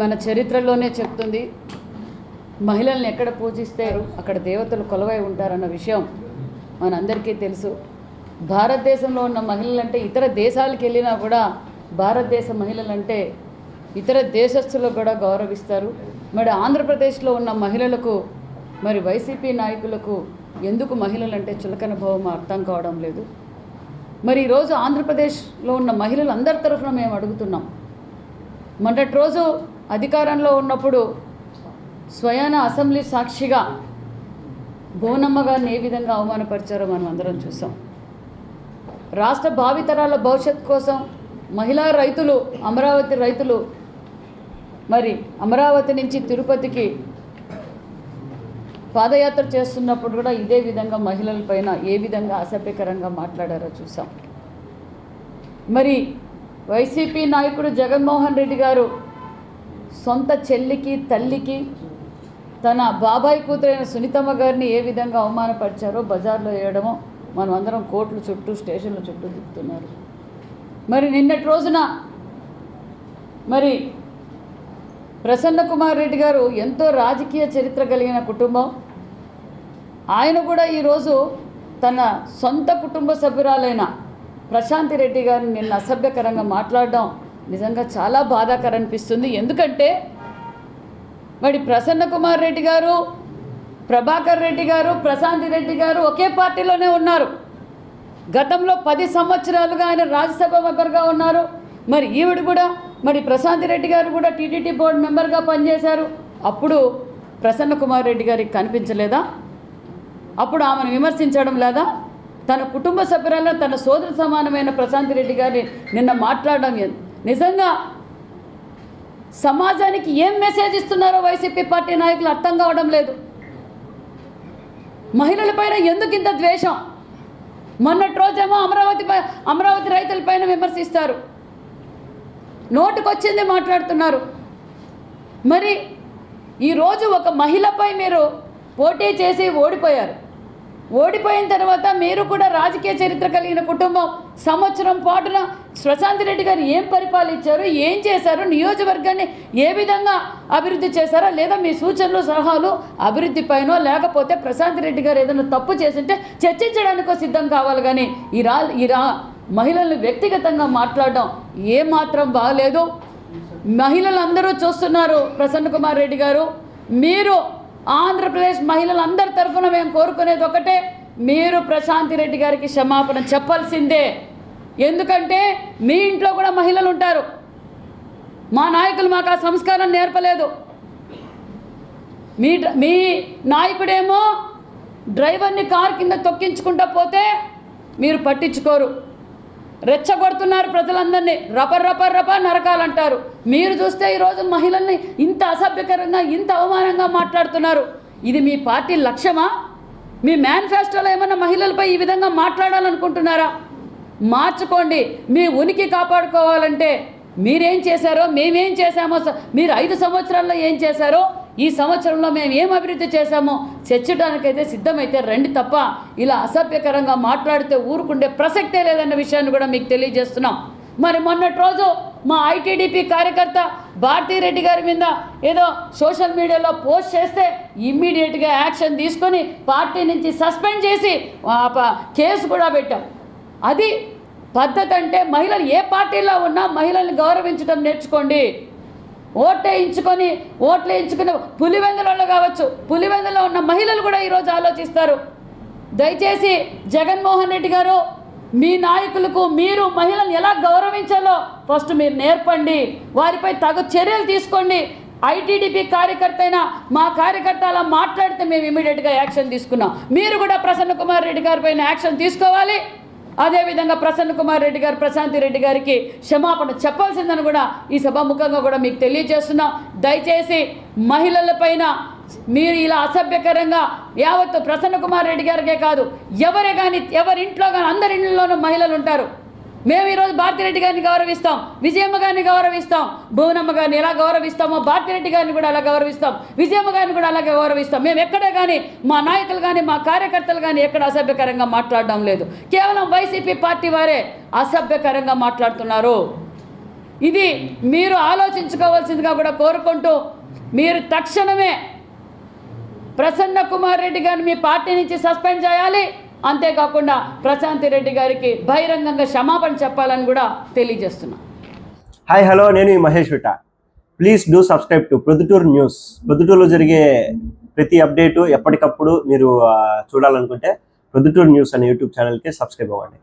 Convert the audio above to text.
మన చరిత్రలోనే చెప్తుంది మహిళల్ని ఎక్కడ పూజిస్తారు అక్కడ దేవతలు కొలవై ఉంటారన్న విషయం మనందరికీ తెలుసు. భారతదేశంలో ఉన్న మహిళలంటే ఇతర దేశాలకు వెళ్ళినా కూడా భారతదేశ మహిళలంటే ఇతర దేశస్తులకు కూడా గౌరవిస్తారు. మరి ఆంధ్రప్రదేశ్లో ఉన్న మహిళలకు మరి వైసీపీ నాయకులకు ఎందుకు మహిళలంటే చులకన భావం అర్థం కావడం లేదు? మరి ఈరోజు ఆంధ్రప్రదేశ్లో ఉన్న మహిళలు అందరి తరఫున మేము అడుగుతున్నాం. మొన్నటి రోజు అధికారంలో ఉన్నప్పుడు స్వయాన అసెంబ్లీ సాక్షిగా బోనమ్మ గారిని ఏ విధంగా అవమానపరిచారో మనం అందరం చూసాం. రాష్ట్ర భావితరాల భవిష్యత్ కోసం మహిళా రైతులు అమరావతి రైతులు మరి అమరావతి నుంచి తిరుపతికి పాదయాత్ర చేస్తున్నప్పుడు కూడా ఇదే విధంగా మహిళలపైన ఏ విధంగా అసభ్యకరంగా మాట్లాడారో చూసాం. మరి వైసీపీ నాయకుడు జగన్మోహన్ రెడ్డి గారు సొంత చెల్లికి తల్లికి తన బాబాయ్ కూతురైన సునీతమ్మ గారిని ఏ విధంగా అవమానపరిచారో బజార్లో వేయడమో మనం అందరం కోర్టుల చుట్టూ స్టేషన్ల చుట్టూ తిప్పుతున్నారు. మరి నిన్నటి రోజున మరి ప్రసన్న కుమార్ రెడ్డి గారు ఎంతో రాజకీయ చరిత్ర కలిగిన కుటుంబం. ఆయన కూడా ఈరోజు తన సొంత కుటుంబ సభ్యురాలైన ప్రశాంతి రెడ్డి గారిని నిన్న అసభ్యకరంగా మాట్లాడడం నిజంగా చాలా బాధాకరం అనిపిస్తుంది ఎందుకంటే మరి ప్రసన్న కుమార్ రెడ్డి గారు ప్రభాకర్ రెడ్డి గారు ప్రశాంతి రెడ్డి గారు ఒకే పార్టీలోనే ఉన్నారు. గతంలో పది సంవత్సరాలుగా ఆయన రాజ్యసభ మెంబర్గా ఉన్నారు. మరి ఈవిడ కూడా మరి ప్రశాంతి రెడ్డి గారు కూడా టీటీడీ బోర్డు మెంబర్గా పనిచేశారు. అప్పుడు ప్రసన్న కుమార్ రెడ్డి గారికి కనిపించలేదా? అప్పుడు ఆమెను విమర్శించడం లేదా? తన కుటుంబ సభ్యురాలను తన సోదరు సమానమైన ప్రశాంతి రెడ్డి గారిని నిన్న మాట్లాడడం నిజంగా సమాజానికి ఏం మెసేజ్ ఇస్తున్నారో వైసీపీ పార్టీ నాయకులు అర్థం కావడం లేదు. మహిళలపైన ఎందుకు ఇంత ద్వేషం? మొన్నటి రోజేమో అమరావతి పై- అమరావతి రైతులపైన విమర్శిస్తారు. నోటుకొచ్చింది మాట్లాడుతున్నారు. మరి ఈరోజు ఒక మహిళపై మీరు పోటీ చేసి ఓడిపోయారు. ఓడిపోయిన తర్వాత మీరు కూడా రాజకీయ చరిత్ర కలిగిన కుటుంబం. సంవత్సరం పాటున ప్రశాంత్ రెడ్డి గారు ఏం పరిపాలించారు ఏం చేశారు నియోజకవర్గాన్ని ఏ విధంగా అభివృద్ధి చేశారా లేదా మీ సూచనలు సలహాలు అభివృద్ధి పైనో లేకపోతే ప్రశాంత్ రెడ్డి గారు ఏదైనా తప్పు చేసింటే చర్చించడానికో సిద్ధం కావాలి కానీ ఈ రా ఈ రా మహిళలను వ్యక్తిగతంగా మాట్లాడడం ఏమాత్రం బాగలేదు మహిళలందరూ చూస్తున్నారు ప్రసన్న కుమార్ రెడ్డి గారు. మీరు ఆంధ్రప్రదేశ్ మహిళలందరి తరఫున మేము కోరుకునేది ఒకటే మీరు ప్రశాంతి రెడ్డి గారికి క్షమాపణ చెప్పాల్సిందే. ఎందుకంటే మీ ఇంట్లో కూడా మహిళలు ఉంటారు. మా నాయకులు మాకు ఆ సంస్కారం నేర్పలేదు. మీ మీ నాయకుడేమో డ్రైవర్ని కార్ కింద తొక్కించుకుంటా పోతే మీరు పట్టించుకోరు. రెచ్చగొడుతున్నారు ప్రజలందరినీ. రపర్ రపర్ రప నరకాలంటారు. మీరు చూస్తే ఈరోజు మహిళల్ని ఇంత అసభ్యకరంగా ఇంత అవమానంగా మాట్లాడుతున్నారు. ఇది మీ పార్టీ లక్ష్యమా? మీ మేనిఫెస్టోలో ఏమైనా మహిళలపై ఈ విధంగా మాట్లాడాలనుకుంటున్నారా? మార్చుకోండి. మీ ఉనికి కాపాడుకోవాలంటే మీరేం చేశారో మేమేం చేశామో మీరు ఐదు సంవత్సరాల్లో ఏం చేశారో ఈ సంవత్సరంలో మేము ఏం అభివృద్ధి చేశామో చర్చడానికైతే సిద్ధమైతే రండి తప్ప ఇలా అసభ్యకరంగా మాట్లాడితే ఊరుకుండే ప్రసక్తే లేదన్న విషయాన్ని కూడా మీకు తెలియజేస్తున్నాం. మరి మొన్నటి రోజు మా ఐటీడీపీ కార్యకర్త భారతీరెడ్డి గారి మీద ఏదో సోషల్ మీడియాలో పోస్ట్ చేస్తే ఇమ్మీడియట్గా యాక్షన్ తీసుకొని పార్టీ నుంచి సస్పెండ్ చేసి ఆ ప- కేసు కూడా పెట్టాం. అది పద్ధతి అంటే మహిళలు ఏ పార్టీలో ఉన్నా మహిళల్ని గౌరవించడం నేర్చుకోండి. ఓటేయించుకొని ఓట్లు వేయించుకుని పులివెందులలో కావచ్చు. పులివెందులో ఉన్న మహిళలు కూడా ఈరోజు ఆలోచిస్తారు. దయచేసి జగన్మోహన్ రెడ్డి గారు మీ నాయకులకు మీరు మహిళలను ఎలా గౌరవించాలో ఫస్ట్ మీరు నేర్పండి. వారిపై తగు చర్యలు తీసుకోండి. ఐటీడీపీ కార్యకర్త అయినా మా కార్యకర్త అలా మాట్లాడితే మేము ఇమీడియట్గా యాక్షన్ తీసుకున్నాం. మీరు కూడా ప్రసన్న కుమార్ రెడ్డి గారి పైన యాక్షన్ తీసుకోవాలి. అదేవిధంగా ప్రసన్న కుమార్ రెడ్డి గారు ప్రశాంతి రెడ్డి గారికి క్షమాపణ చెప్పాల్సిందని కూడా ఈ సభాముఖంగా కూడా మీకు తెలియజేస్తున్నాం. దయచేసి మహిళలపైన మీరు ఇలా అసభ్యకరంగా యావత్తు ప్రసన్న కుమార్ రెడ్డి గారికే కాదు ఎవరే కానీ ఎవరి ఇంట్లో కానీ అందరి ఇంట్లోనూ మహిళలు ఉంటారు. మేము ఈరోజు భారతిరెడ్డి గారిని గౌరవిస్తాం విజయమ్మ గారిని గౌరవిస్తాం. భువనమ్మ గారిని ఎలా గౌరవిస్తామో భారతిరెడ్డి గారిని కూడా అలా గౌరవిస్తాం. విజయమ్మ గారిని కూడా అలాగే గౌరవిస్తాం. మేము ఎక్కడే కానీ మా నాయకులు కానీ మా కార్యకర్తలు కానీ ఎక్కడ అసభ్యకరంగా మాట్లాడడం లేదు. కేవలం వైసీపీ పార్టీ వారే అసభ్యకరంగా మాట్లాడుతున్నారు. ఇది మీరు ఆలోచించుకోవాల్సిందిగా కూడా కోరుకుంటూ మీరు తక్షణమే ప్రసన్న కుమార్ రెడ్డి గారిని మీ పార్టీ నుంచి సస్పెండ్ చేయాలి. అంతేకాకుండా ప్రశాంతి రెడ్డి గారికి బహిరంగంగా క్షమాపణ చెప్పాలని కూడా తెలియజేస్తున్నా. హాయ్ హలో నేను Mahesh విట. Please do subscribe to Proddatur news. ప్రొద్దుటూరులో జరిగే ప్రతి అప్డేటు ఎప్పటికప్పుడు మీరు చూడాలనుకుంటే ప్రొద్దుటూరు న్యూస్ అనే యూట్యూబ్ ఛానల్కి సబ్స్క్రైబ్ అవ్వండి.